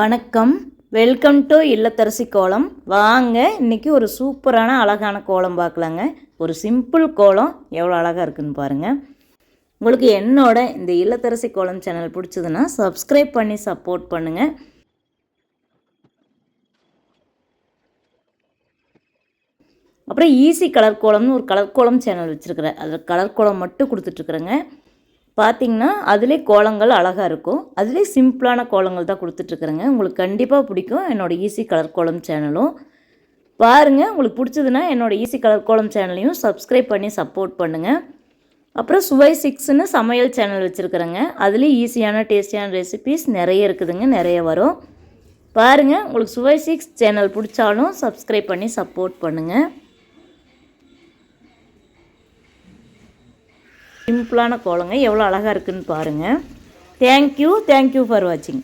வணக்கம். Welcome to இல்லத்தரசி கோலம். வாங்க இன்னைக்கு ஒரு சூப்பரான அழகான கோலம் பார்க்கலாங்க. ஒரு சிம்பிள் கோலம். எவ்வளோ அழகாக இருக்குன்னு பாருங்கள் உங்களுக்கு என்னோட இந்த இல்லத்தரசி கோலம் சேனல் பிடிச்சதுன்னா சப்ஸ்கிரைப் பண்ணி சப்போர்ட் பண்ணுங்கள் அப்புறம் ஈஸி கலர் கோலம்னு ஒரு கலர் கோலம் சேனல் வச்சுருக்கிறேன். அதில் கலர் கோலம் மட்டும் கொடுத்துட்ருக்குறேங்க பார்த்தீங்கன்னா அதிலே கோலங்கள் அழகாக இருக்கும். அதிலே சிம்பிளான கோலங்கள் தான் கொடுத்துட்ருக்குறேங்க. உங்களுக்கு கண்டிப்பாக பிடிக்கும். என்னோடய ஈஸி கலர் கோலம் சேனலும் பாருங்கள் உங்களுக்கு பிடிச்சதுன்னா என்னோடய ஈஸி கலர் கோலம் சேனலையும் சப்ஸ்கிரைப் பண்ணி சப்போர்ட் பண்ணுங்கள் அப்புறம் சுவை சிக்ஸ்னு சமையல் சேனல் வச்சுருக்குறேங்க. அதுலேயும் ஈஸியான டேஸ்டியான ரெசிபீஸ் நிறைய இருக்குதுங்க. நிறைய வரும். பாருங்கள் உங்களுக்கு சுவை சிக்ஸ் சேனல் பிடிச்சாலும் சப்ஸ்கிரைப் பண்ணி சப்போர்ட் பண்ணுங்கள் சிம்பிளான கோலங்க. எவ்வளோ அழகாக இருக்குன்னு பாருங்கள் தேங்க்யூ தேங்க்யூ ஃபார் வாட்சிங்